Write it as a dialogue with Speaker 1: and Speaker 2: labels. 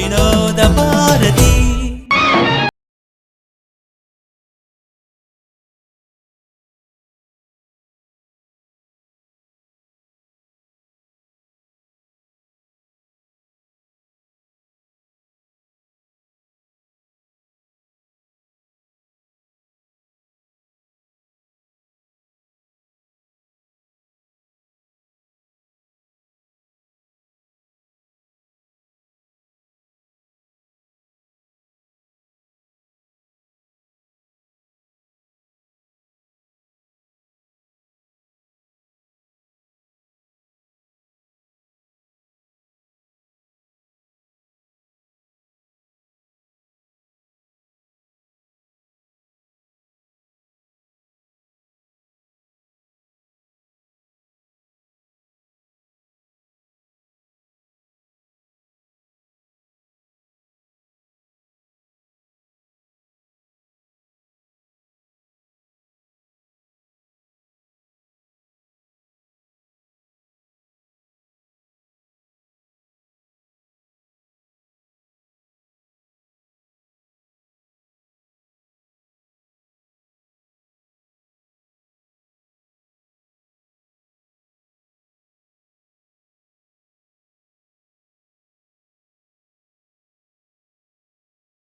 Speaker 1: వినోద భారతి.